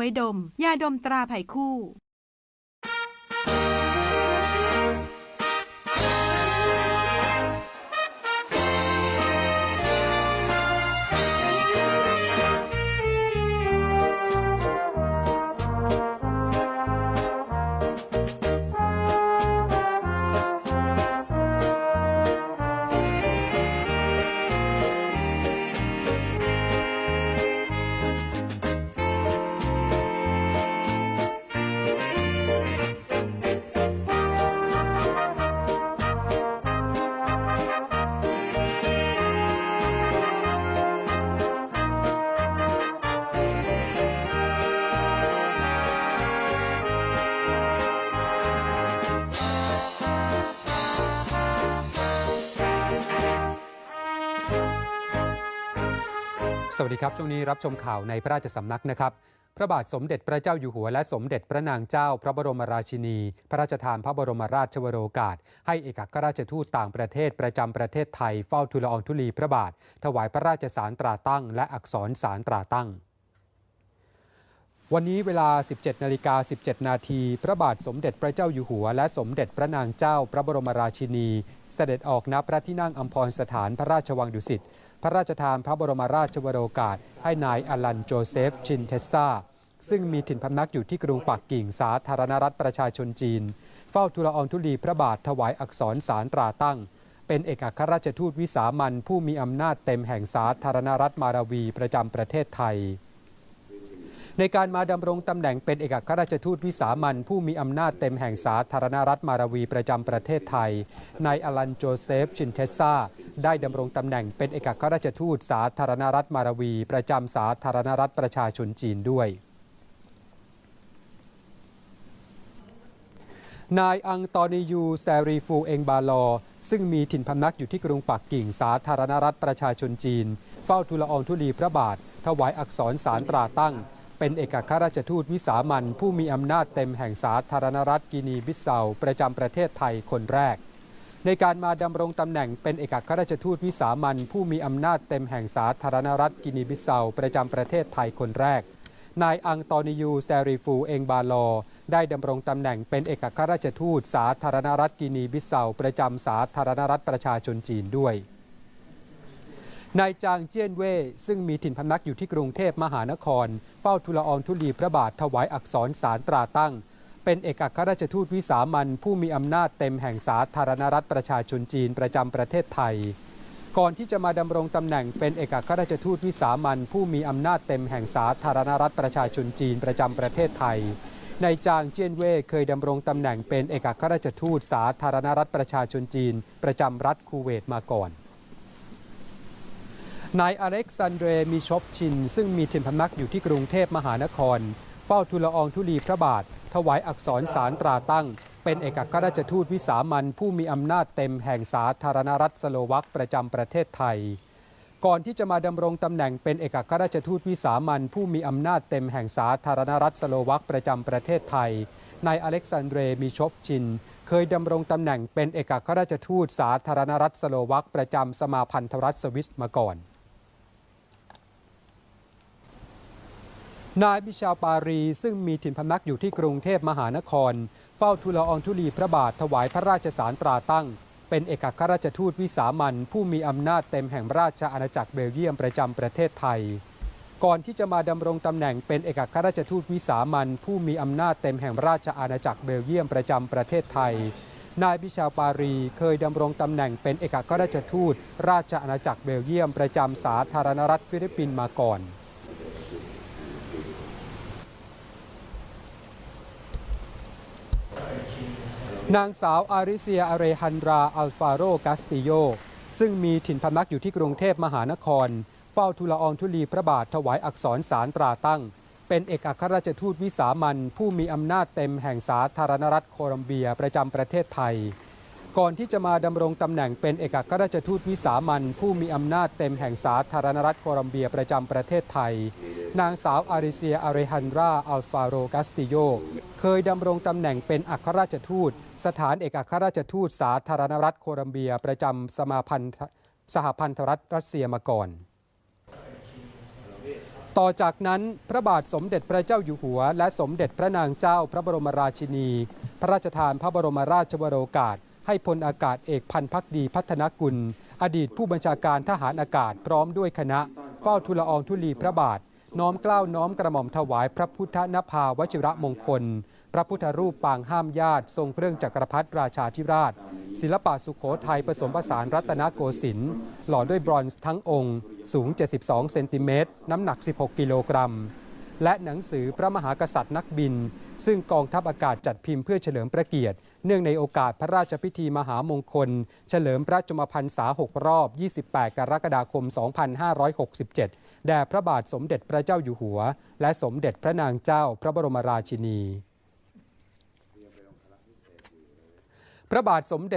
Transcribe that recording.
ไว้ดม ยาดมตราไผ่คู่ สวัสดีครับ ช่วงนี้รับชมข่าวในพระราชสำนักนะครับ พระบาทสมเด็จพระเจ้าอยู่หัวและสมเด็จพระนางเจ้า พระบรมราชินี พระราชทานพระบรมราชวโรกาส ให้เอกอัครราชทูตต่างประเทศประจำประเทศไทยเฝ้าทูลอองธุลีพระบาท ถวายพระราชสารตราตั้ง และอักษรสารตราตั้งวันนี้เวลา 17 นาฬิกา 17 นาที พระบาทสมเด็จพระเจ้าอยู่หัว และสมเด็จพระนางเจ้า พระบรมราชินี เสด็จออกณพระที่นั่งอัมพรสถานพระราชวังดุสิต พระราชทานพระบรมราชวโรกาส ให้นายอลันโจเซฟชินเทสซาซึ่งมีถิ่นพำนักอยู่ที่กรุงปักกิ่งสาธารณรัฐประชาชนจีน เฝ้าทูลอองธุลีพระบาทถวายอักษรสารตราตั้ง เป็นเอกอัครราชทูตวิสามันผู้มีอำนาจเต็มแห่งสาธารณรัฐมาราวีประจำประเทศไทย ในการมาดำรงตำแหน่งเป็นเอกอัครราชทูตวิสามันผู้มีอำนาจเต็มแห่งสาธารณรัฐมาราวีประจำประเทศไทย นายอลันโจเซฟชินเทสซาได้ดำรงตำแหน่งเป็นเอกอัครราชทูตสาธารณรัฐมาราวี ประจำสาธารณรัฐประชาชนจีนด้วยนายอังตอนิยูแซรีฟูเองบาลอ ซึ่งมีถิ่นพำนักอยู่ที่กรุงปักกิ่งสาธารณรัฐประชาชนจีน เฝ้าทูลอองธุลีพระบาท ถวายอักษรสารตราตั้ง เป็นเอกอัครราชทูตวิสามันผู้มีอำนาจเต็มแห่งสาธารณรัฐกินีบิสเซาประจำประเทศไทยคนแรก ในการมาดำรงตำแหน่งเป็นเอกอัครราชทูตวิสามันผู้มีอำนาจเต็มแห่งสาธารณรัฐกินีบิสเซาประจำประเทศไทยคนแรก นายอังตอนิยูแซรีฟูเองบาลอ ได้ดำรงตำแหน่งเป็นเอกอัครราชทูตสาธารณรัฐกินีบิสเซาประจำสาธารณรัฐประชาชนจีนด้วย นายจางเจี้ยนเว่ยซึ่งมีถิ่นพำนักอยู่ที่กรุงเทพมหานคร เฝ้าทูลอองธุลีพระบาทถวายอักษรสารตราตั้ง เป็นเอกอัครราชทูตวิสามันผู้มีอำนาจเต็มแห่งสาธารณรัฐประชาชนจีนประจำประเทศไทย ก่อนที่จะมาดำรงตำแหน่งเป็นเอกอัครราชทูตวิสามันผู้มีอำนาจเต็มแห่งสาธารณรัฐประชาชนจีนประจำประเทศไทยนายจางเจี้ยนเว่ยเคยดำรงตำแหน่งเป็นเอกอัครราชทูตสาธารณรัฐประชาชนจีน ประจำรัฐคูเวตมาก่อน นายอเล็กซานเดรมิชอฟชิน ซึ่งมีถิ่นพำนักอยู่ที่กรุงเทพมหานคร เฝ้าทูลละอองธุลีพระบาท ถวายอักษรสารตราตั้ง เป็นเอกอัครราชทูตวิสามันผู้มีอำนาจเต็มแห่งสาธารณรัฐสโลวักประจำประเทศไทย ก่อนที่จะมาดำรงตำแหน่งเป็นเอกอัครราชทูตวิสามันผู้มีอำนาจเต็มแห่งสาธารณรัฐสโลวักประจำประเทศไทยนายอเล็กซานเดรมิชอฟชิน เคยดำรงตำแหน่งเป็นเอกอัครราชทูตสาธารณรัฐสโลวักประจำสมาพันธรัฐสวิสมาก่อน นายบิชาปารี ซึ่งมีถิ่นพำนักอยู่ที่กรุงเทพมหานคร เฝ้าทูลอองธุลีพระบาทถวายพระราชสารตราตั้ง เป็นเอกอัครราชทูตวิสามันผู้มีอำนาจเต็มแห่งราชอาณาจักรเบลเยียมประจำประเทศไทย ก่อนที่จะมาดำรงตำแหน่งเป็นเอกอัครราชทูตวิสามันผู้มีอำนาจเต็มแห่งราชอาณาจักรเบลเยียมประจำประเทศไทย นายบิชาปารีเคยดำรงตำแหน่งเป็นเอกอัครราชทูต ราชอาณาจักรเบลเยียมประจำสาธารณรัฐฟิลิปปินส์มาก่อน นางสาวอาริเซียอาเรฮันราอัลฟาโรกาสติโย ซึ่งมีถิ่นพำนักอยู่ที่กรุงเทพมหานคร เฝ้าทูลอองธุลีพระบาทถวายอักษรสารตราตั้ง เป็นเอกอัครราชทูตวิสามันผู้มีอำนาจเต็มแห่งสาธารณรัฐโคลัมเบียประจำประเทศไทย ก่อนที่จะมาดำรงตำแหน่งเป็นเอกอัครราชทูตวิสามันผู้มีอำนาจเต็มแห่งสาธารณรัฐโคลัมเบียประจำประเทศไทย นางสาวอาริเซียอาเรฮันราอัลฟาโรกาสติโย เคยดำรงตำแหน่งเป็นอัครราชทูต สถานเอกอัครราชทูตสาธารณรัฐโคลัมเบียประจำสมาพันธ์สหพันธรัฐรัสเซียมาก่อน ต่อจากนั้นพระบาทสมเด็จพระเจ้าอยู่หัว และสมเด็จพระนางเจ้าพระบรมราชินี พระราชทานพระบรมราชวโรกาส ให้พลอากาศเอกพันพักดีพัฒนกุล อดีตผู้บัญชาการทหารอากาศพร้อมด้วยคณะ เฝ้าทูลอองธุลีพระบาท น้อมเกล้าน้อมกระหม่อมถวายพระพุทธนภาวชิระมงคล พระพุทธรูปปางห้ามญาติ ทรงเครื่องจักรพรรดิราชาธิราช ศิลปะสุขโขทัยผสมผสานรัตนโกสินทร์หล่อด้วยบรอนซ์ทั้งองค์ สูง 72 เซนติเมตร น้ำหนัก 16 กิโลกรัม และหนังสือพระมหากษัตริย์นักบิน ซึ่งกองทัพอากาศจัดพิมพ์เพื่อเฉลิมพระเกียรติ เนื่องในโอกาสพระราชพิธีมหามงคล เฉลิมพระชมพรรษา 6 รอบ 28 กรกฎาคม 2567 แด่พระบาทสมเด็จพระเจ้าอยู่หัว และสมเด็จพระนางเจ้าพระบรมราชินีพระบาทสมเด็จ